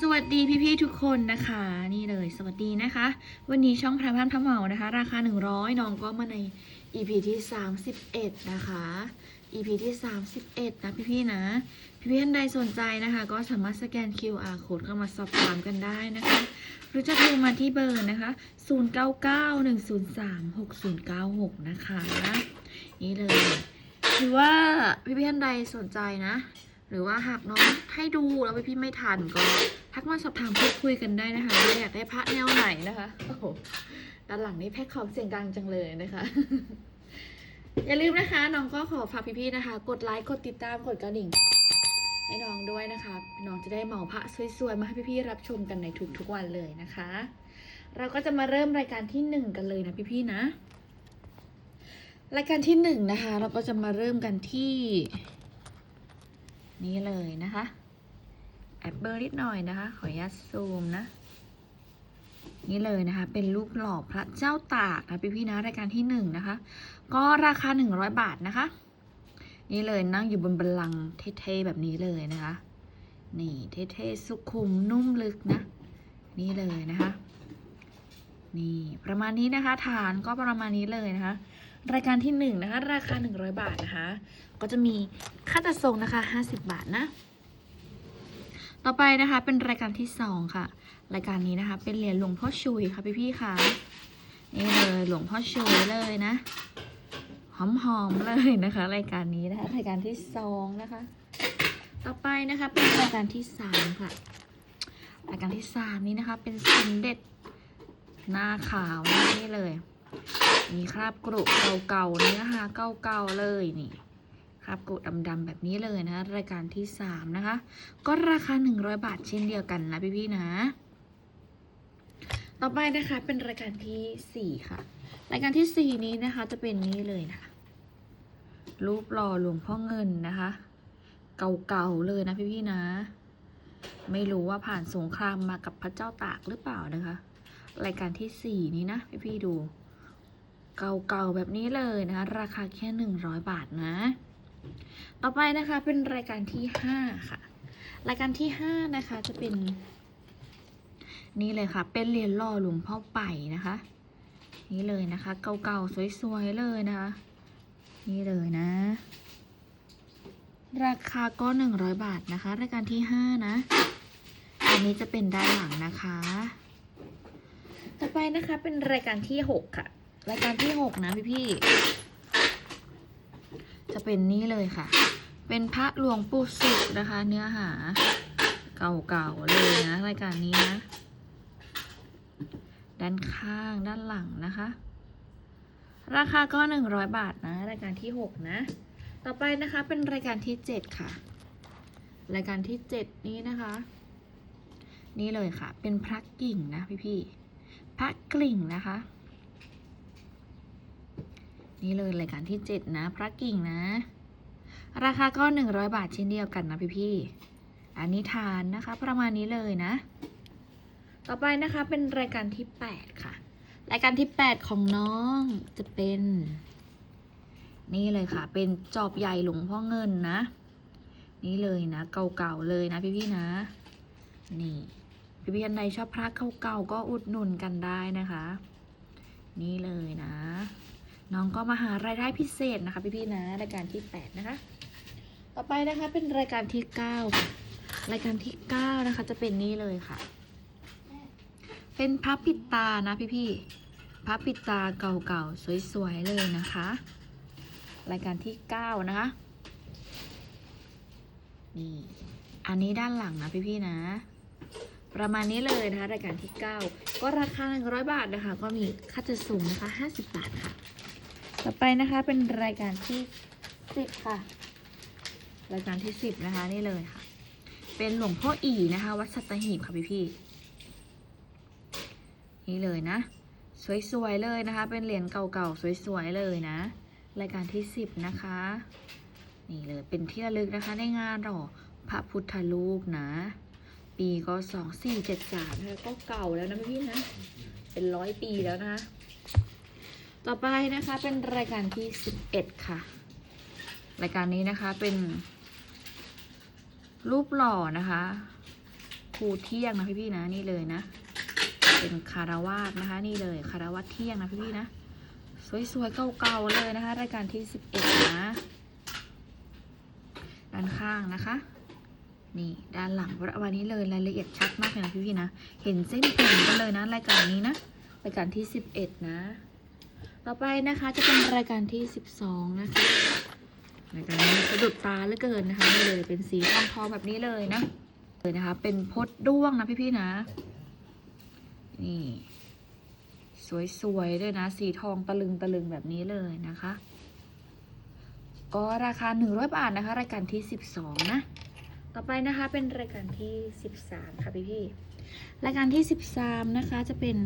สวัสดีพี่ๆทุกคนนะคะ นี่เลยสวัสดีนะคะ วันนี้ช่องพระพามทำเหมานะคะ ราคา 100 น้องก็มาใน EP ที่ 31 นะคะ EP ที่ 31 นะพี่ๆนะ พี่ๆท่านใดสนใจนะคะ ก็สามารถสแกน QR code เข้ามาสอบถามกันได้นะคะ หรือจะโทรมาที่เบอร์นะคะ 0991036096 นะคะ นี่เลย หรือว่าพี่ๆท่านใดสนใจนะ หรือว่าหากน้องให้ดูแล้วพี่ไม่ทันก็ทักมาสอบถามพูดคุยกันได้นะคะว่าอยากได้พระแนวไหนนะคะโอ้โหด้านหลังนี่แพ็คของเสียงดังจังเลยนะคะ อย่าลืมนะคะน้องก็ขอฝากพี่ๆนะคะ กดไลค์กดติดตามกดกระดิ่งให้น้องด้วยนะคะ น้องจะได้เหมาพระสวยๆมาให้พี่ๆรับชมกันในทุกๆวันเลยนะคะ เราก็จะมาเริ่มรายการที่หนึ่งกันเลยนะพี่ๆนะ รายการที่หนึ่งนะคะ เราก็จะมาเริ่มกันที่ นี่เลยนะคะแอบเบอร์นิดหน่อยนะคะ ขออนุญาตซูมนะ นี่เลยนะคะ เป็นรูปหล่อพระเจ้าตากนะพี่พี่ๆนะรายการที่หนึ่งนะคะ ก็ราคาหนึ่งร้อยบาทนะคะ นี่เลยนั่งอยู่บนบัลลังก์เท่ๆแบบนี้เลยนะคะ นี่เท่ๆสุขุมนุ่มลึกนะ นี่เลยนะคะนี่ประมาณนี้นะคะ ฐานก็ประมาณนี้เลยนะคะ รายการที่หนึ่งนะคะ ราคาหนึ่งร้อยบาทนะคะ ก็จะมีค่าจัดส่งนะคะ 50 บาทนะ ต่อไปนะคะเป็นรายการที่สองค่ะ รายการนี้นะคะ เป็นเหรียญหลวงพ่อชุยค่ะพี่ๆค่ะนี่เลยหลวงพ่อชุยเลยนะหอมๆเลยนะคะ รายการนี้นะคะรายการที่สองนะคะ ต่อไปนะคะเป็นรายการที่สามค่ะ รายการที่สามนี้นะคะ เป็นสมเด็จหน้าขาวนะนี่เลย มีคราบกรุเก่าๆนี่นะคะ เก่าๆเลยนี่ คราบกรุดำๆแบบนี้เลยนะคะรายการที่สามนะคะ ก็ราคา 100 บาทเช่นเดียวกันนะพี่ๆนะ ต่อไปนะคะเป็นรายการที่สี่ค่ะ รายการที่สี่นี้นะคะจะเป็นนี้เลยนะคะรูปหล่อหลวงพ่อเงินนะคะ เก่าๆเลยนะพี่ๆนะ ไม่รู้ว่าผ่านสงครามมากับพระเจ้าตากหรือเปล่านะคะ รายการที่สี่นี้นะพี่ๆดูเก่าๆแบบนี้เลยนะคะราคาแค่หนึ่งร้อยบาทนะ ต่อไปนะคะเป็นรายการที่ห้าค่ะ รายการที่ห้านะคะจะเป็น นี่เลยค่ะ เป็นเหรียญหล่อหลวงพ่อไปนะคะ นี่เลยนะคะ เก่าๆสวยๆเลยนะคะ นี่เลยนะ ราคาก็หนึ่งร้อยบาทนะคะ รายการที่ห้านะ อันนี้จะเป็นด้านหลังนะคะ ต่อไปนะคะเป็นรายการที่หกค่ะ รายการที่หกนะพี่พี่ จะเป็นนี่เลยค่ะ เป็นพระหลวงปู่สุขนะคะ เนื้อหา เก่าๆเลยนะรายการนี้นะ ด้านข้างด้านหลังนะคะ ราคาก็หนึ่งร้อยบาทนะ รายการที่หกนะ ต่อไปนะคะเป็นรายการที่เจ็ดค่ะ รายการที่เจ็ดนี้นะคะ นี่เลยค่ะ เป็นพระกิ่งนะพี่ๆพระกลิ่งนะคะ นี่เลยรายการที่ 7 นะ พระกิ่งนะ ราคาก็ 100 บาทเช่นเดียวกันนะพี่ๆอันนี้ทานนะคะ ประมาณนี้เลยนะ ต่อไปนะคะเป็นรายการที่ 8 ค่ะ รายการที่ 8 ของน้องจะเป็น นี่เลยค่ะ เป็นจอบใหญ่หลวงพ่อเงินนะ นี่เลยนะ เก่าๆเลยนะพี่ๆนะ นี่พี่พี่ท่านใดชอบพระเก่าๆก็อุดหนุนกันได้นะคะ นี่เลยนะ น้องก็มาหารายได้พิเศษนะคะพี่พี่ๆนะรายการที่ 8 นะคะ ต่อไปนะคะเป็นรายการที่ 9 รายการที่ 9 นะคะจะเป็นนี่เลยค่ะ เป็นพระปิดตานะพี่พี่ๆพระปิดตาเก่าๆสวยๆเลยนะคะ รายการที่ 9 นะคะนี่อันนี้ด้านหลังนะพี่พี่ๆนะ ประมาณนี้เลยนะคะ รายการที่ 9 ก็ราคา 100 บาทนะคะ ก็มีค่าจัดส่งนะคะ 50 บาทค่ะ ต่อไปนะคะเป็นรายการที่10ค่ะ รายการที่10นะคะนี่เลยค่ะ เป็นหลวงพ่ออีนะคะ วัดสัตหีบค่ะพี่พี่นี่เลยนะ สวยๆเลยนะคะ เป็นเหรียญเก่าๆสวยๆเลยนะ รายการที่10นะคะ นี่เลยเป็นที่ระลึกนะคะ ในงานหล่อพระพุทธรูปนะ ปีก็สองสี่เจ็ดสามก็เก่าแล้วนะพี่นะ เป็นร้อยปีแล้วนะคะ ต่อไปนะคะเป็นรายการที่สิบเอ็ดค่ะ รายการนี้นะคะเป็นรูปหล่อนะคะภูเที่ยงนะพี่ๆนะนี่เลยนะ เป็นคารวาสนะคะ นี่เลยคารวาสเที่ยงนะพี่ๆนะสวยๆเก่าๆเลยนะคะ รายการที่สิบเอ็ดนะด้านข้างนะคะ นี่ด้านหลังวันนี้เลยรายละเอียดชัดมากเลยนะพี่ๆนะ เห็นเส้นผมกันเลยนะ รายการนี้นะรายการที่สิบเอ็ดนะ ต่อไปนะคะจะเป็นรายการที่สิบสองนะคะรายการนี้สะดุดตาเหลือเกินนะคะนี่เลยเป็นสีทองทองแบบนี้เลยนะเลยนะคะ เป็นพดด้วงนะพี่ๆนะ นี่ สวยๆด้วยนะ สีทองตะลึงตะลึงแบบนี้เลยนะคะ ก็ราคา 100 บาทนะคะ รายการที่ 12 นะต่อไปนะคะเป็นรายการที่ 13 ค่ะพี่พี่ๆรายการที่ 13 นะคะจะเป็น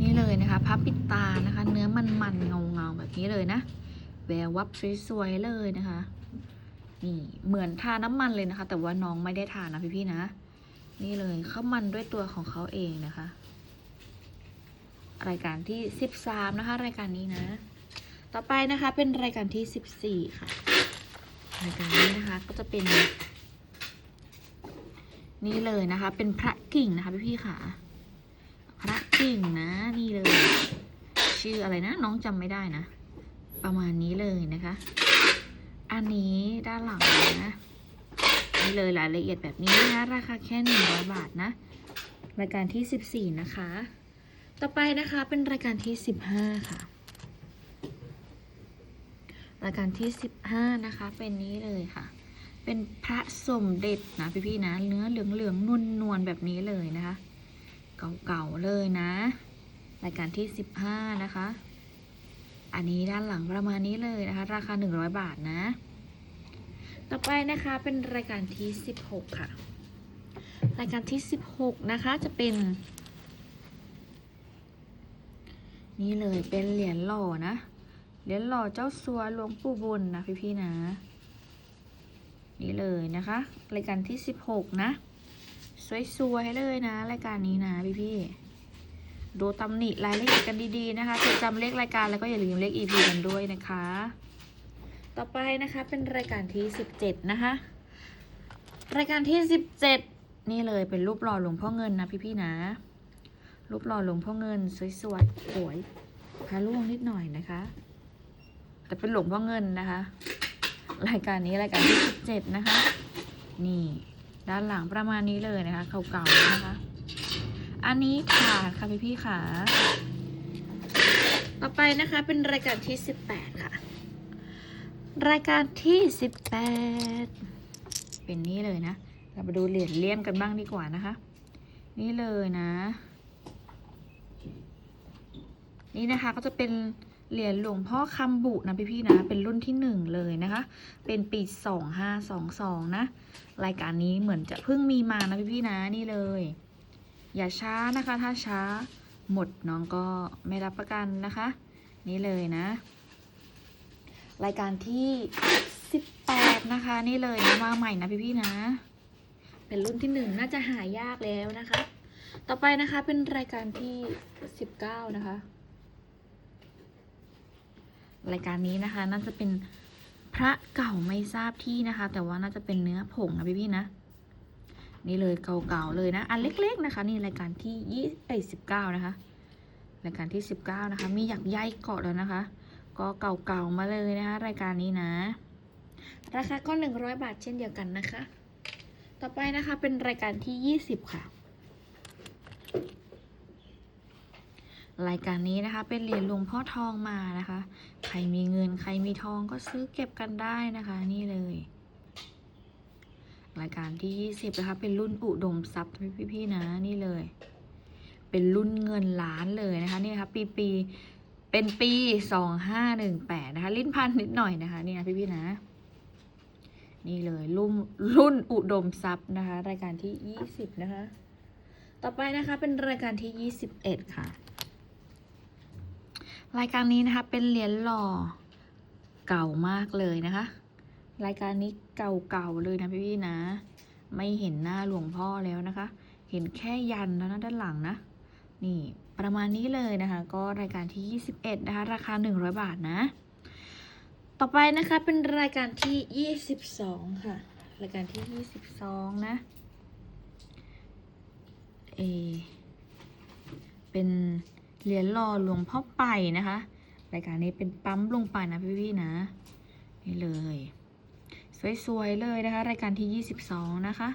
นี่เลยนะคะพับปิดตานะคะ เนื้อมันๆเงาๆแบบนี้เลยนะ แวววับสวยๆเลยนะคะ นี่เหมือนทาน้ำมันเลยนะคะ แต่ว่าน้องไม่ได้ทานะพี่ๆนะ นี่เลยเขามันด้วยตัวของเขาเองนะคะ รายการที่สิบสามนะคะ รายการนี้นะ ต่อไปนะคะเป็นรายการที่สิบสี่ค่ะ รายการนี้นะคะก็จะเป็น นี่เลยนะคะ เป็นพระกิ่งนะคะพี่ๆค่ะ พระกิ่งนะนี่เลย ชื่ออะไรนะ น้องจำไม่ได้นะ ประมาณนี้เลยนะคะ อันนี้ด้านหลังนะนี่เลยรายละเอียดแบบนี้นะราคาแค่หนึ่งร้อยบาทนะรายการที่สิบสี่นะคะ ต่อไปนะคะเป็นรายการที่สิบห้าค่ะรายการที่สิบห้านะคะ เป็นนี้เลยค่ะ เป็นพระสมเด็จนะพี่ๆนะ เนื้อเหลืองเหลืองนวลนวลๆแบบนี้เลยนะคะ เก่าๆเลยนะ รายการที่สิบห้านะคะ อันนี้ด้านหลังประมาณนี้เลยนะคะ ราคาหนึ่งร้อยบาทนะ ต่อไปนะคะเป็นรายการที่สิบหกค่ะ รายการที่สิบหกนะคะจะเป็น นี่เลยเป็นเหรียญหล่อนะ เหรียญหล่อเจ้าสัวหลวงปู่บุญนะพี่ๆนะ นี่เลยนะคะ รายการที่สิบหกนะ สวยๆเลยนะ รายการนี้นะพี่ๆดูตำหนิรายละเอียดกันดีๆนะคะจดจำเลขรายการแล้วก็อย่าลืมเลข EP กันด้วยนะคะ ต่อไปนะคะเป็นรายการที่สิบเจ็ดนะคะ รายการที่สิบเจ็ดนี่เลยเป็นรูปหล่อหลวงพ่อเงินนะพี่ๆนะ รูปหล่อหลวงพ่อเงินสวยๆสวยพระล่วงนิดหน่อยนะคะ แต่เป็นหลวงพ่อเงินนะคะ รายการนี้รายการที่สิบเจ็ดนะคะ นี่ ด้านหลังประมาณนี้เลยนะคะ เก่าๆนะคะ อันนี้ขาดค่ะพี่พี่ๆค่ะต่อไปนะคะเป็นรายการที่สิบแปดค่ะ รายการที่สิบแปดเป็นนี่เลยนะ เรามาดูเหรียญเลี่ยมกันบ้างดีกว่านะคะ นี่เลยนะ นี่นะคะก็จะเป็น เหรียญหลวงพ่อคำบุนะพี่ๆนะ เป็นรุ่นที่หนึ่งเลยนะคะ เป็นปีสองห้าสองสองนะ รายการนี้เหมือนจะเพิ่งมีมานะพี่ๆนะนี่เลย อย่าช้านะคะ ถ้าช้าหมดน้องก็ไม่รับประกันนะคะ นี่เลยนะ รายการที่สิบแปดนะคะ นี่เลยนะมาใหม่นะพี่ๆนะ เป็นรุ่นที่หนึ่งน่าจะหายากแล้วนะคะ ต่อไปนะคะเป็นรายการที่สิบเก้านะคะ รายการนี้นะคะ น่าจะเป็นพระเก่าไม่ทราบที่นะคะ แต่ว่าน่าจะเป็นเนื้อผงนะพี่ๆนะ นี่เลยเก่าๆเลยนะ อันเล็กๆนะคะ นี่รายการที่ยี่เอ้สิบเก้านะคะ รายการที่สิบเก้านะคะ มีหยักใยเกาะแล้วนะคะ ก็เก่าๆมาเลยนะคะ รายการนี้นะ ราคาก็หนึ่งร้อยบาทเช่นเดียวกันนะคะ ต่อไปนะคะเป็นรายการที่ยี่สิบค่ะ รายการนี้นะคะเป็นเหรียญหลวงพ่อทองมานะคะ ใครมีเงินใครมีทองก็ซื้อเก็บกันได้นะคะ นี่เลย รายการที่ 20 นะคะ เป็นรุ่นอุดมทรัพย์พี่ๆนะนี่เลย เป็นรุ่นเงินล้านเลยนะคะนี่นะคะปีปีเป็นปี2518นะคะ ลิ้นพันนิดหน่อยนะคะนี่นะพี่ๆนะ นี่เลยรุ่นรุ่นอุดมทรัพย์นะคะ รายการที่ 20 นะคะ ต่อไปนะคะเป็นรายการที่ 21 ค่ะ รายการนี้นะคะ เป็นเหรียญหล่อเก่ามากเลยนะคะ รายการนี้เก่าๆเลยนะพี่ๆนะ ไม่เห็นหน้าหลวงพ่อแล้วนะคะ เห็นแค่ยันแล้วนะด้านหลังนะ นี่ประมาณนี้เลยนะคะ ก็รายการที่ 21 นะคะ ราคา 100 บาทนะ ต่อไปนะคะเป็นรายการที่ 22 ค่ะ รายการที่ 22 นะเอเป็น เหรียญหล่อหลวงพ่อไปนะคะ รายการนี้เป็นปั๊มลงไปนะพี่ๆนะ นี่เลย สวยๆเลยนะคะ รายการที่ 22 นะคะ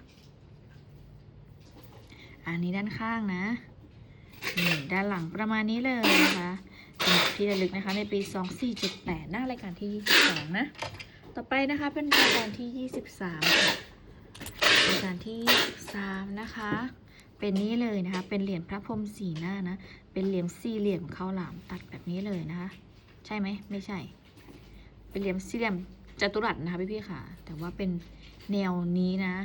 อันนี้ด้านข้างนะนี่ด้านหลังประมาณนี้เลยนะคะที่ระลึกนะคะในปี 2478 หน้ารายการที่ 22 นะ ต่อไปนะคะเป็นรายการที่ 23 ค่ะ รายการที่ 23 นะคะ เป็นนี้เลยนะคะ เป็นเหรียญพระพรหมสีหน้านะ เป็นเหรียญสี่เหลี่ยมข้าวหลามตัดแบบนี้เลยนะคะ ใช่ไหมไม่ใช่ เป็นเหลี่ยมสี่เหลี่ยมจัตุรัสนะคะพี่ๆค่ะ แต่ว่าเป็นแนวนี้นะ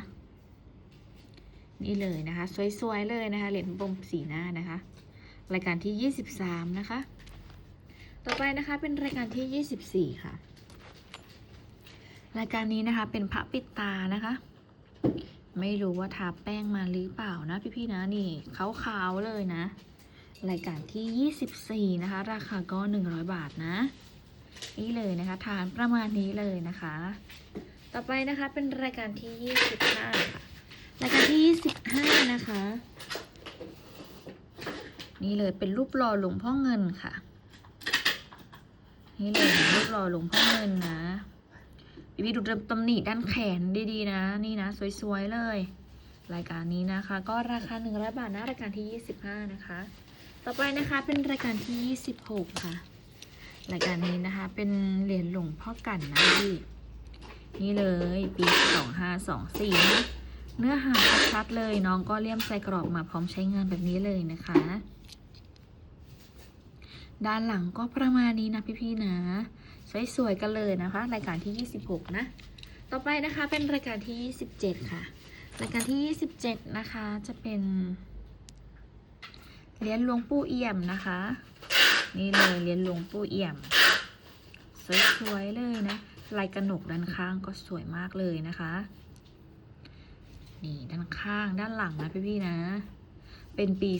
นี่เลยนะคะ สวยๆเลยนะคะเหรียญพระพรหมสีหน้านะคะ รายการที่ 23 นะคะ ต่อไปนะคะเป็นรายการที่ 24 ค่ะ รายการนี้นะคะเป็นพระปิดตานะคะไม่รู้ว่าทาแป้งมาหรือเปล่านะพี่ๆนะนี่ขาวๆเลยนะ รายการที่ 24 นะคะ ราคาก็ 100 บาทนะ นี่เลยนะคะ ฐานประมาณนี้เลยนะคะ ต่อไปนะคะเป็นรายการที่ 25ค่ะรายการที่ 25 นะคะ นี่เลยเป็นรูปหล่อหลวงพ่อเงินค่ะ นี่เลยรูปหล่อหลวงพ่อเงินนะพี่ดูตำหนิด้านแขนดีๆนะ นี่นะ สวยๆเลย รายการนี้นะคะ ก็ราคา 100 บาทนะ รายการที่ 25 นะคะ ต่อไปนะคะเป็นรายการที่ 26 ค่ะ รายการนี้นะคะ เป็นเหรียญหลวงพ่อกันนะพี่นี่เลยปี 2524นะเนื้อหาชัดๆเลยน้องก็เลี่ยมใส่กรอบมาพร้อมใช้งานแบบนี้เลยนะคะ ด้านหลังก็ประมาณนี้นะพี่ๆนะสวยๆกันเลยนะคะ รายการที่ 26 นะ ต่อไปนะคะเป็นรายการที่ 27 ค่ะ รายการที่ 27 นะคะจะเป็น เหรียญหลวงปู่เอี่ยมนะคะ นี่เลยเหรียญหลวงปู่เอี่ยม สวยๆเลยนะลายกระหนกด้านข้างก็สวยมากเลยนะคะ นี่ด้านข้างด้านหลังนะพี่ๆนะ เป็นปี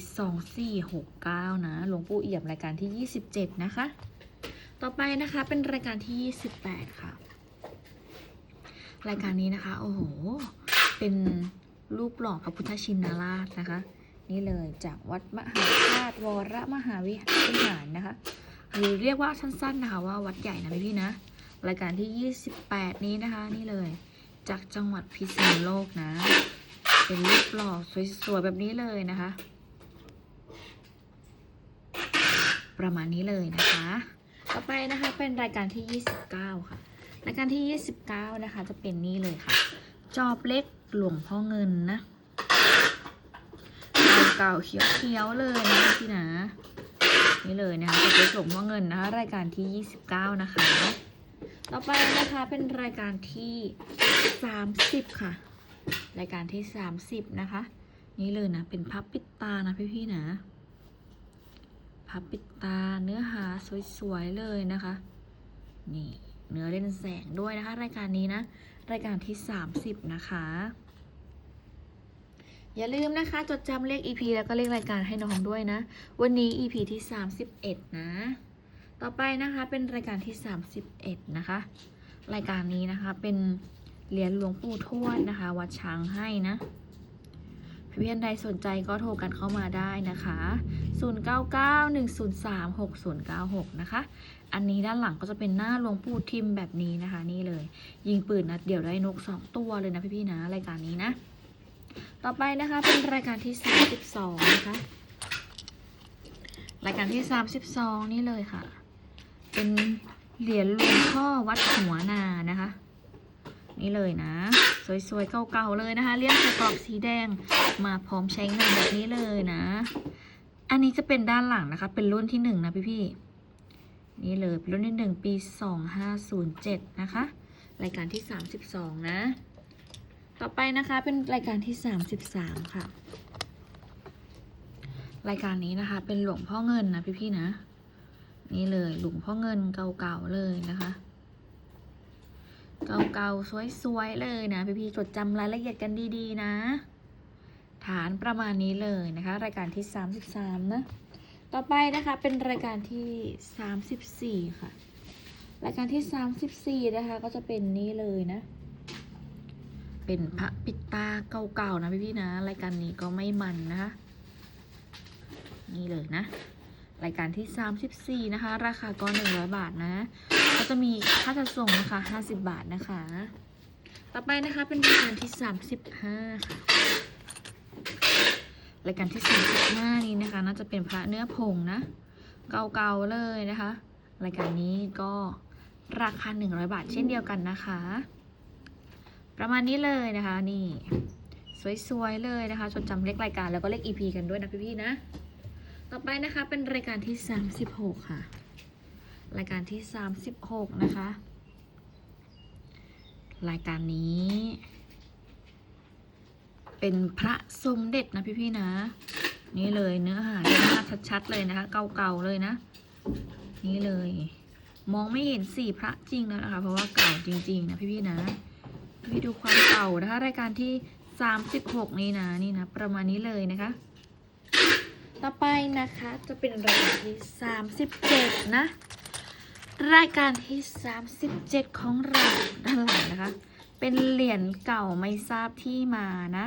2469 นะหลวงปู่เอี่ยมรายการที่ 27 นะคะ ต่อไปนะคะเป็นรายการที่ 28 ค่ะ รายการนี้นะคะ โอ้โห เป็นรูปหล่อพระพุทธชินราชนะคะ นี่เลยจากวัดมหาธาตุวรมหาวิหารนะคะ หรือเรียกว่าสั้นๆนะคะว่าวัดใหญ่นะพี่ๆนะรายการที่ 28 นี้นะคะ นี่เลย จากจังหวัดพิษณุโลกนะ เป็นรูปหล่อสวยๆแบบนี้เลยนะคะ ประมาณนี้เลยนะคะ ต่อไปนะคะเป็นรายการที่ 29 ค่ะรายการที่ 29 นะคะ จะเป็นนี่เลยค่ะ จอบเล็กหลวงพ่อเงินนะ เก่าๆเขียวๆเลยนะพี่นะนี่เลยนะคะจอบเล็กหลวงพ่อเงินนะคะรายการที่ 29 นะคะ ต่อไปนะคะเป็นรายการที่ 30 ค่ะ รายการที่ 30 นะคะ นี่เลยนะเป็นพับปิดตานะพี่ๆนะพับปิดตาเนื้อหาสวยๆเลยนะคะ นี่เนื้อเล่นแสงด้วยนะคะ รายการนี้นะ รายการที่ 30 นะคะ อย่าลืมนะคะ จดจำเลข EP แล้วก็เลขรายการให้น้องด้วยนะ วันนี้ EP ที่ 31 นะ ต่อไปนะคะเป็นรายการที่ 31 นะคะ รายการนี้นะคะเป็นเหรียญหลวงปู่ทวดนะคะ วัดช้างให้นะเพื่อนใดสนใจก็โทรกันเข้ามาได้นะคะ 0991036096 นะคะ อันนี้ด้านหลังก็จะเป็นหน้าหลวงปู่ทิมแบบนี้นะคะ นี่เลย ยิงปืนนัดเดียวได้นก 2 ตัวเลยนะพี่ๆนะ รายการนี้นะ ต่อไปนะคะเป็นรายการที่ 32 นะคะ รายการที่ 32 นี่เลยค่ะ เป็นเหรียญหลวงพ่อวัดหัวนานะคะ นี่เลยนะ สวยๆ เก่าๆ เลยนะคะเลี่ยมใส่กรอบสีแดงมาพร้อมใช้งานแบบนี้เลยนะ อันนี้จะเป็นด้านหลังนะคะ เป็นรุ่นที่หนึ่งนะพี่ๆ นี่เลยรุ่นที่หนึ่งปีสองห้าศูนย์เจ็ดนะคะ รายการที่สามสิบสองนะ ต่อไปนะคะเป็นรายการที่สามสิบสามค่ะ รายการนี้นะคะ เป็นหลวงพ่อเงินนะพี่ๆนะ นี่เลยหลวงพ่อเงินเก่าๆเลยนะคะ เก่าๆสวยๆเลยนะพี่ๆจดจำรายละเอียดกันดีๆนะ ฐานประมาณนี้เลยนะคะ รายการที่ 33 นะ ต่อไปนะคะเป็นรายการที่ 34 ค่ะ รายการที่ 34 นะคะ ก็จะเป็นนี้เลยนะ เป็นพระปิดตาเก่าๆนะพี่ๆนะรายการนี้ก็ไม่มันนะคะนี่เลยนะ รายการที่ 34 นะคะ ราคาก็100 บาทนะก็จะมีค่าจัดส่งนะคะ50 บาทนะคะ ต่อไปนะคะเป็นรายการที่ 35ค่ะรายการที่35นี้นะคะ น่าจะเป็นพระเนื้อผงนะ เก่าๆเลยนะคะ รายการนี้ก็ราคา 100 บาทเช่นเดียวกันนะคะ ประมาณนี้เลยนะคะ นี่ สวยๆเลยนะคะจดจำเลขรายการแล้วก็เลข EP กันด้วยนะพี่ๆนะ ต่อไปนะคะเป็นรายการที่ 36 ค่ะ รายการที่ 36 นะคะ รายการนี้ เป็นพระสมเด็จนะพี่ๆนะ นี่เลยเนื้อหาเยอะมาชัดๆเลยนะคะ เก่าๆเลยนะ นี่เลย มองไม่เห็นสีพระจริงแล้วนะคะ เพราะว่าเก่าจริง ๆ นะพี่ๆนะ พี่ดูความเก่านะคะ รายการที่ 36 นี้นะนี่นะ ประมาณนี้เลยนะคะ ต่อไปนะคะจะเป็นรายการที่ 37 นะ รายการที่ 37 ของเราด้านหลังนะคะ เป็นเหรียญเก่าไม่ทราบที่มานะ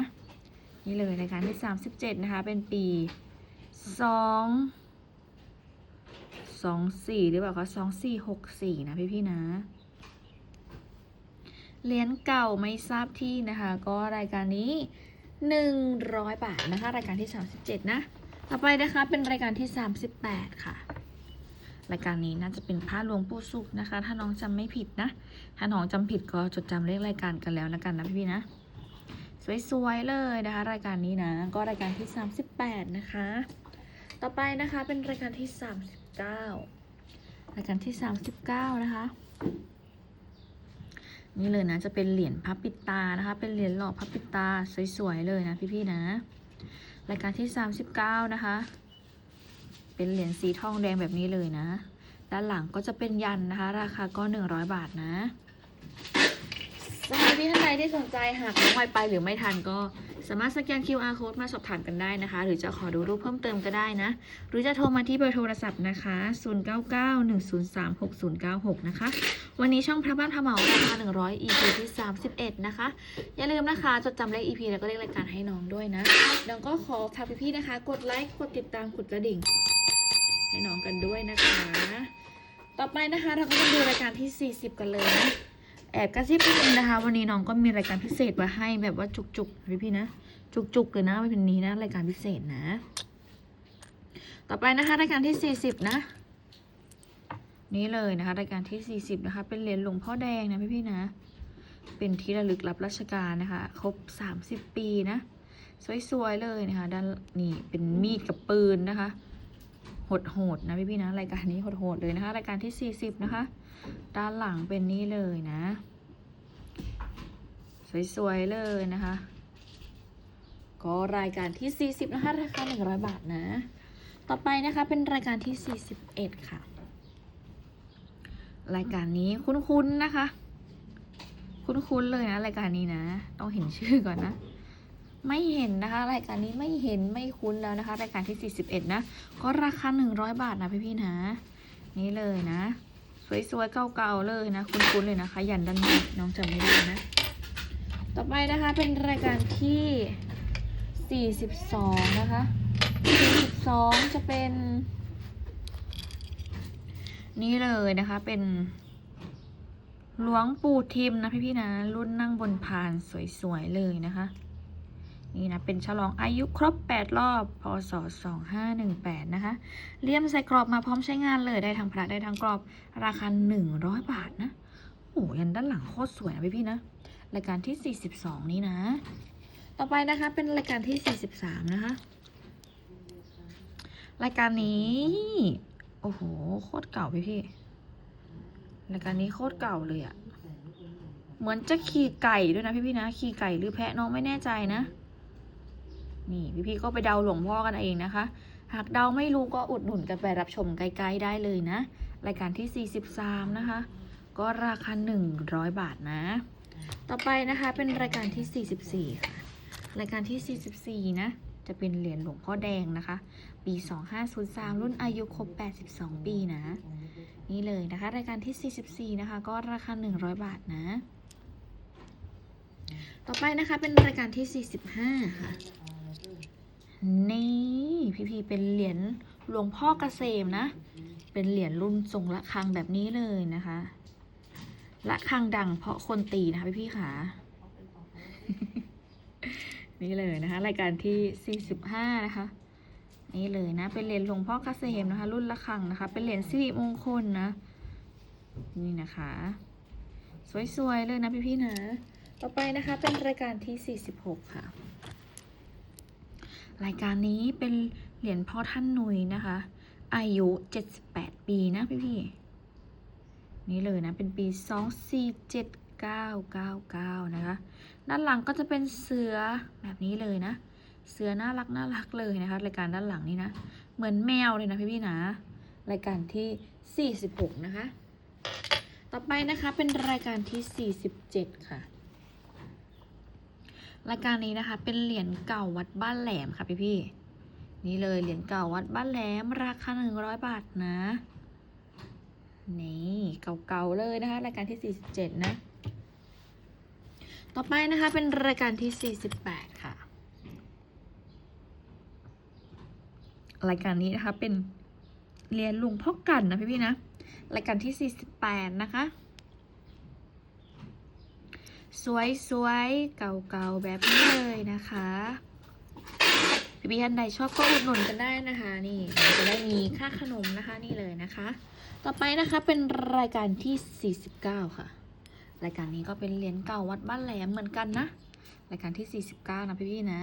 นี่เลยรายการที่ 37 นะคะ เป็นปี 2 24หรือเปล่าคะ2464 นะพี่ๆนะ เหรียญเก่าไม่ทราบที่นะคะ ก็รายการนี้ 100 บาทนะคะ รายการที่ 37 นะ ต่อไปนะคะเป็นรายการที่ 38 ค่ะ รายการนี้น่าจะเป็นพระหลวงปู่สุขนะคะ ถ้าน้องจำไม่ผิดนะ ถ้าน้องจำผิดก็จดจำเลขรายการกันแล้วนะกันนะพี่ๆนะ สวยๆเลยนะคะ รายการนี้นะ ก็รายการที่ 38 นะคะ ต่อไปนะคะเป็นรายการที่ 39 รายการที่ 39 นะคะ นี่เลยนะจะเป็นเหรียญพับปิดตานะคะ เป็นเหรียญหล่อพับปิดตาสวยๆเลยนะพี่ๆนะ รายการที่ 39 นะคะ เป็นเหรียญสีทองแดงแบบนี้เลยนะ ด้านหลังก็จะเป็นยันนะคะ ราคาก็ 100 บาทนะสำหรับที่ท่านใดที่สนใจหากน้องไวไปหรือไม่ทันก็ สามารถสแกน QR code มาสอบถามกันได้นะคะ หรือจะขอดูรูปเพิ่มเติมก็ได้นะ หรือจะโทรมาที่เบอร์โทรศัพท์นะคะ 0991036096 นะคะ วันนี้ช่องพระบ้านพระเหมาราคา100 EP ที่ 31 นะคะ อย่าลืมนะคะจดจำเลข EP แล้วก็เลขรายการให้น้องด้วยนะน้องก็ขอฝากพี่ๆนะคะ กดไลค์กดติดตามกดกระดิ่ง ให้น้องกันด้วยนะคะ ต่อไปนะคะเราก็มาดูรายการที่ 40 กันเลยนะ แอบกระซิบนิดนึงนะคะ วันนี้น้องก็มีรายการพิเศษมาให้แบบว่าจุกๆพี่ๆนะ จุกๆเลยนะวันนี้นะรายการพิเศษนะ ต่อไปนะคะรายการที่40นะ นี่เลยนะคะรายการที่40นะคะ เป็นเหรียญหลวงพ่อแดงนะพี่ๆนะ เป็นที่ระลึกรับราชการนะคะ ครบ30ปีนะ สวยๆเลยนะคะ ด้านนี่เป็นมีดกับปืนนะคะ โหดๆนะพี่ๆนะรายการนี้โหดๆเลยนะคะ รายการที่ 40 นะคะ ด้านหลังเป็นนี่เลยนะ สวยๆเลยนะคะ ก็รายการที่ 40 นะคะราคา100 บาทนะ ต่อไปนะคะเป็นรายการที่ 41 ค่ะ รายการนี้คุ้นๆนะคะ คุ้นๆเลยนะรายการนี้นะ ต้องเห็นชื่อก่อนนะ ไม่เห็นนะคะ รายการนี้ไม่เห็นไม่คุ้นแล้วนะคะ รายการที่ 41 นะ ก็ราคา 100 บาทนะพี่ๆนะ นี่เลยนะ สวยๆ เก่าๆ เลยนะ คุ้นๆ เลยนะคะ ยันด้านนี้น้องจำไม่ได้นะ ต่อไปนะคะเป็นรายการที่ 42 นะคะ 42 จะเป็น นี่เลยนะคะเป็นหลวงปู่ทิมนะพี่ๆนะ รุ่นนั่งบนพานสวยๆ เลยนะคะ นี่นะ เป็นฉลองอายุครบ 8 รอบ พศ 2518 นะคะ เลี่ยมใส่กรอบมาพร้อมใช้งานเลย ได้ทั้งพระได้ทั้งกรอบ ราคา 100 บาทนะ โอ้ยันด้านหลังโคตรสวยนะพี่ๆนะ รายการที่ 42 นี้นะ ต่อไปนะคะ เป็นรายการที่ 43 นะคะ รายการนี้ โอ้โห โคตรเก่าพี่พี่ รายการนี้โคตรเก่าเลยอะเหมือนจะขี่ไก่ด้วยนะพี่พี่นะ ขี่ไก่หรือแพะน้องไม่แน่ใจนะ นี่พี่พี่ๆก็ไปเดาหลวงพ่อกันเองนะคะ หากเดาไม่รู้ก็อุดหนุนกันไปรับชมใกล้ๆได้เลยนะ รายการที่ 43 นะคะ ก็ราคา 100 บาทนะ ต่อไปนะคะเป็นรายการที่ 44 ค่ะ รายการที่ 44 นะ จะเป็นเหรียญหลวงพ่อแดงนะคะ ปี 2503 รุ่นอายุครบ 82 ปีนะ นี่เลยนะคะ รายการที่ 44 นะคะ ก็ราคา 100 บาทนะ ต่อไปนะคะเป็นรายการที่ 45 ค่ะ พี่พีเป็นเหรียญหลวงพ่อเกษมนะ เป็นเหรียญรุ่นทรงละฆังแบบนี้เลยนะคะละฆังดังเพราะคนตีนะคะพี่พี่ๆค่ะนี่เลยนะคะ รายการที่ 45 นะคะ นี่เลยนะ เป็นเหรียญหลวงพ่อเกษมนะคะ รุ่นละฆังนะคะ เป็นเหรียญสิริมงคลนะ นี่นะคะ สวยๆเลยนะพี่ๆนะ ต่อไปนะคะเป็นรายการที่ 46 ค่ะ รายการนี้เป็น เหรียญพ่อท่านนุยนะคะ อายุ 78 ปีนะพี่ๆนี่เลยนะ เป็นปี 247999 นะคะ ด้านหลังก็จะเป็นเสือแบบนี้เลยนะ เสือน่ารักน่ารักเลยนะคะ รายการด้านหลังนี่นะ เหมือนแมวเลยนะพี่ๆนะ รายการที่ 46 นะคะ ต่อไปนะคะเป็นรายการที่ 47 ค่ะรายการนี้นะคะ เป็นเหรียญเก่าวัดบ้านแหลมค่ะพี่พี่ๆ นี่เลยเหรียญเก่าวัดบ้านแหลมราคา 100 บาทนะ นี่เก่าๆเลยนะคะ รายการที่ 47 นะ ต่อไปนะคะเป็นรายการที่ 48 ค่ะ รายการนี้นะคะเป็นเหรียญหลุงพ่อกันนะพี่พี่ๆนะ รายการที่ 48 นะคะ สวยๆ เก่าๆ แบบนี้เลยนะคะ พี่พี่ท่านใดชอบก็อุดหนุนกันได้นะคะ นี่จะได้มีค่าขนมนะคะนี่เลยนะคะ ต่อไปนะคะเป็นรายการที่ 49 ค่ะ รายการนี้ก็เป็นเหรียญเก่าวัดบ้านแหลมเหมือนกันนะรายการที่ 49 นะพี่พี่ๆนะ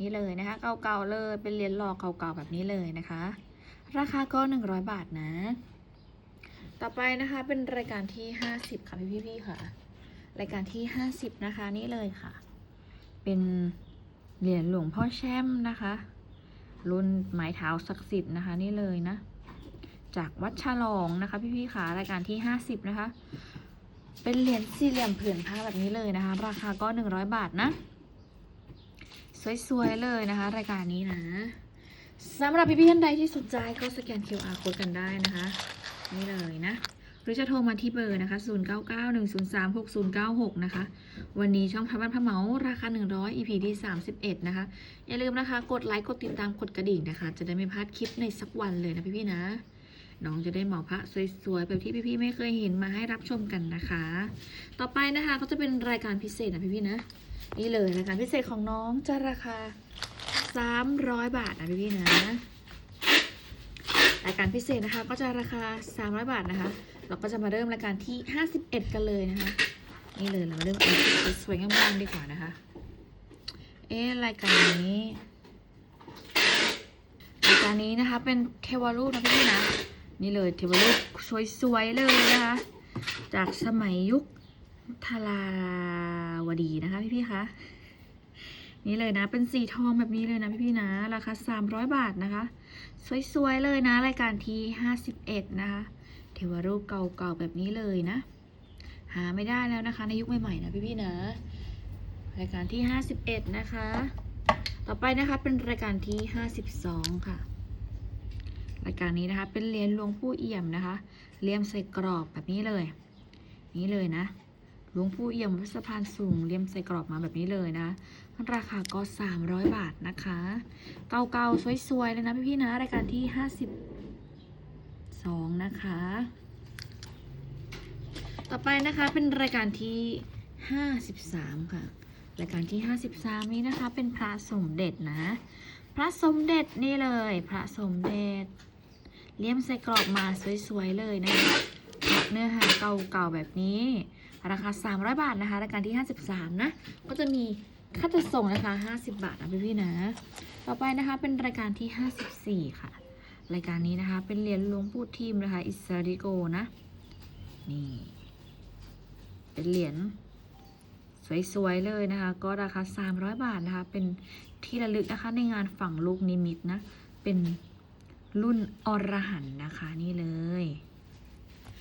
นี่เลยนะคะ เก่าๆเลยเป็นเหรียญหล่อเก่าๆแบบนี้เลยนะคะ ราคาก็ 100 บาทนะ ต่อไปนะคะเป็นรายการที่ 50 ค่ะพี่พี่พี่ๆค่ะ รายการที่ 50 นะคะนี่เลยค่ะ เป็น เหรียญหลวงพ่อแช่มนะคะ รุ่นไม้เท้าศักดิ์สิทธิ์นะคะ นี่เลยนะ จากวัดฉลองนะคะ พี่ๆค่ะรายการที่50นะคะ เป็นเหรียญสี่เหลี่ยมผืนผ้าแบบนี้เลยนะคะ ราคาก็100บาทนะ สวยๆเลยนะคะ รายการนี้นะสำหรับพี่ๆท่านใดที่สนใจก็สแกน QR code กันได้นะคะ นี่เลยนะ หรือจะโทรมาที่เบอร์นะคะ 0991036096 นะคะ วันนี้ช่องพับบ้านพะเมาราคา 100 EP ที่ 31 นะคะ อย่าลืมนะคะ กดไลค์ กดติดตาม กดกระดิ่งนะคะ จะได้ไม่พลาดคลิปในสักวันเลยนะพี่ๆนะ น้องจะได้เหมาพระสวยๆ แบบที่พี่ๆไม่เคยเห็นมาให้รับชมกันนะคะ ต่อไปนะคะก็จะเป็นรายการพิเศษนะพี่ๆนะ นี่เลยรายการพิเศษของน้องจะราคา 300 บาทนะพี่ๆนะรายการพิเศษนะคะก็จะราคา 300 บาทนะคะ เราก็จะมาเริ่มรายการที่ 51 กันเลยนะคะ นี่เลยเรามาเริ่มเอาสวยงามๆดีกว่านะคะ เอ๊รายการนี้รายการนี้นะคะเป็นเทวรูปนะพี่นะนี่เลยเทวรูปสวยๆเลยนะคะ จากสมัยยุคทาราวดีนะคะพี่ๆคะนี่เลยนะ เป็นสีทองแบบนี้เลยนะพี่ๆนะ ราคา 300 บาทนะคะ สวยๆเลยนะ รายการที่ 51 นะคะ เทวรูปเก่าๆแบบนี้เลยนะ หาไม่ได้แล้วนะคะ ในยุคใหม่ๆนะพี่ๆนะรายการที่ 51 นะคะ ต่อไปนะคะเป็นรายการที่ 52 ค่ะ รายการนี้นะคะเป็นเหรียญหลวงปู่เอี่ยมนะคะเลี่ยมใส่กรอบแบบนี้เลย นี้เลยนะหลวงปู่เอี่ยมวัดสะพานสูงเลี่ยมใส่กรอบมาแบบนี้เลยนะราคาก็ 300 บาทนะคะ เก่าๆสวยๆเลยนะพี่ๆนะรายการที่ 2นะคะ ต่อไปนะคะเป็นรายการที่53ค่ะ รายการที่53นี้นะคะ เป็นพระสมเด็จนะ พระสมเด็จนี่เลย พระสมเด็จ เลี่ยมใส่กรอบมาสวยๆเลยนะคะเนื้อหาเก่าๆแบบนี้ ราคา 300 บาทนะคะ รายการที่ 53 นะ ก็จะมีค่าจัดส่งนะคะ 50 บาทนะพี่ๆนะ ต่อไปนะคะเป็นรายการที่ 54 ค่ะ รายการนี้นะคะ เป็นเหรียญหลวงปู่ทิมนะคะ อิสราดิโกนะ นี่ เป็นเหรียญสวยๆเลยนะคะ ก็ราคา 300 บาทนะคะ เป็นที่ระลึกนะคะในงานฝั่งลูกนิมิตนะ เป็นรุ่นอรหันนะคะนี่เลย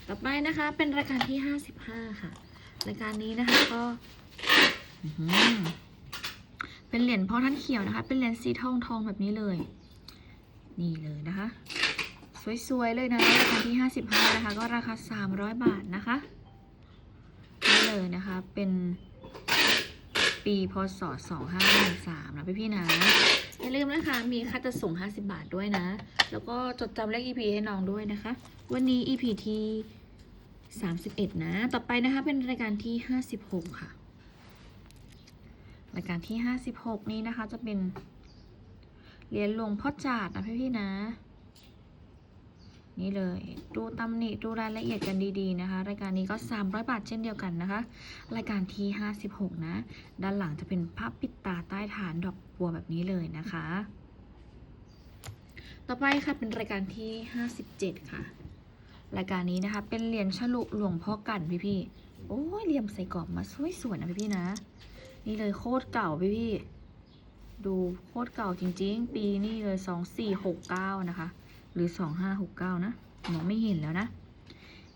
ต่อไปนะคะเป็นรายการที่ 55 ค่ะ รายการนี้นะคะก็เป็นเหรียญพ่อท่านเขียวนะคะ เป็นเหรียญสีทองทองแบบนี้เลย นี่เลยนะคะ สวยๆเลยนะรายการที่ 55 นะคะ ก็ราคา 300 บาทนะคะนี่เลยนะคะเป็นปีพศ 2513 นะพี่ๆนะอย่าลืมนะคะ มีค่าจัดส่ง 50 บาทด้วยนะ แล้วก็จดจำเลข EP ให้น้องด้วยนะคะ วันนี้ EP ที่ 31 นะ ต่อไปนะคะ เป็นรายการที่ 56 ค่ะ รายการที่ 56 นี้นะคะจะเป็น เหรียญหลวงพ่อจาดนะพี่ๆนะ นี่เลย ดูตำหนิดูรายละเอียดกันดีๆนะคะ รายการนี้ก็ 300 บาทเช่นเดียวกันนะคะ รายการที่ 56 นะ ด้านหลังจะเป็นภาพปิดตาใต้ฐานดอกบัวแบบนี้เลยนะคะ ต่อไปค่ะเป็นรายการที่ 57 ค่ะ รายการนี้นะคะ เป็นเหรียญฉลุหลวงพ่อกันพี่ๆโอ้ยเหลี่ยมใส่กรอบมาสวยๆนะพี่ๆนะ นี่เลยโคตรเก่าพี่ๆ ดูโคตรเก่าจริง ๆ ปีนี่เลย 2469 นะคะ หรือ 2569 นะมองไม่เห็นแล้วนะ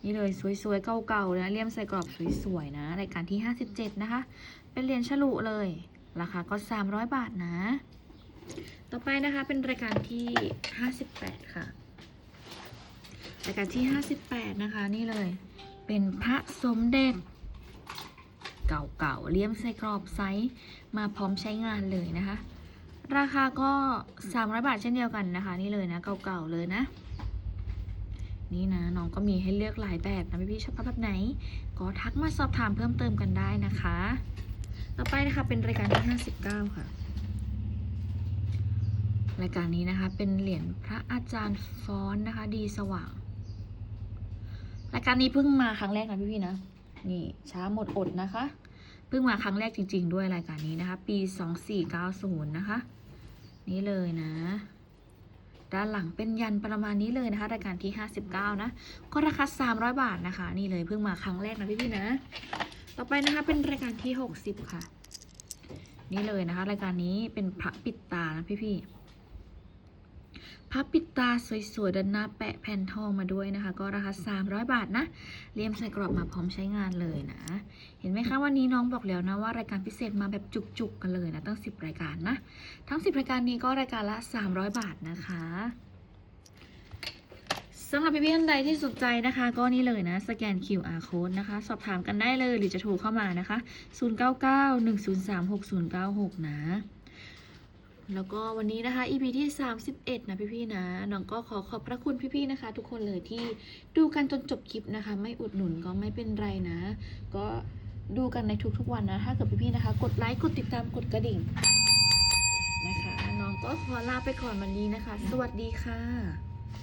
นี่เลยสวยๆ เก่าๆเลยนะเลี่ยมใส่กรอบสวยๆ นะ รายการที่ 57 นะคะ เป็นเหรียญฉลุเลย ราคาก็ 300 บาทนะ ต่อไปนะคะเป็นรายการที่ 58 ค่ะ รายการที่ 58 นะคะ นี่เลย เป็นพระสมเด็จ เก่าๆเลี่ยมใส่กรอบไซส์มาพร้อมใช้งานเลยนะคะ ราคาก็ 300 บาทเช่นเดียวกันนะคะ นี่เลยนะเก่าๆเลยนะ นี่นะน้องก็มีให้เลือกหลายแบบนะพี่ๆชอบแบบไหน ก็ทักมาสอบถามเพิ่มเติมกันได้นะคะ ต่อไปนะคะเป็นรายการที่ 59 ค่ะรายการนี้นะคะเป็นเหรียญพระอาจารย์ฟ้อนนะคะ ดีสว่าง รายการนี้เพิ่งมาครั้งแรกนะพี่ๆนะ นี่ช้าหมดอดนะคะ เพิ่งมาครั้งแรกจริง ๆ ด้วยรายการนี้นะคะ ปี 2490 นะคะ นี่เลยนะ ด้านหลังเป็นยันประมาณนี้เลยนะคะ รายการที่ 59 นะ ก็ราคา 300 บาทนะคะ นี่เลยเพิ่งมาครั้งแรกนะพี่ๆนะ ต่อไปนะคะเป็นรายการที่ 60 ค่ะ นี่เลยนะคะ รายการนี้เป็นพระปิดตานะพี่ๆ พระปิดตาสวยๆด้านหน้าแปะแผ่นทองมาด้วยนะคะ ก็ราคา 300 บาทนะ เลี่ยมใส่กรอบมาพร้อมใช้งานเลยนะ เห็นไหมคะวันนี้น้องบอกแล้วนะว่ารายการพิเศษมาแบบจุกๆกันเลยนะตั้ง 10 รายการนะ ทั้ง 10 รายการนี้ก็รายการละ 300 บาทนะคะสำหรับพี่ๆท่านใดที่สนใจนะคะ ก็นี่เลยนะ สแกน QR code นะคะ สอบถามกันได้เลยหรือจะโทรเข้ามานะคะ 0991036096 นะ แล้วก็วันนี้นะคะ EP ที่ 31 นะพี่ๆนะน้องก็ขอขอบพระคุณพี่ๆนะคะ ทุกคนเลยที่ดูกันจนจบคลิปนะคะ ไม่อุดหนุนก็ไม่เป็นไรนะ ก็ดูกันในทุกๆวันนะ ถ้าเกิดพี่ๆนะคะ กดไลค์กดติดตามกดกระดิ่งนะคะ น้องก็ขอลาไปก่อนวันนี้นะคะ สวัสดีค่ะ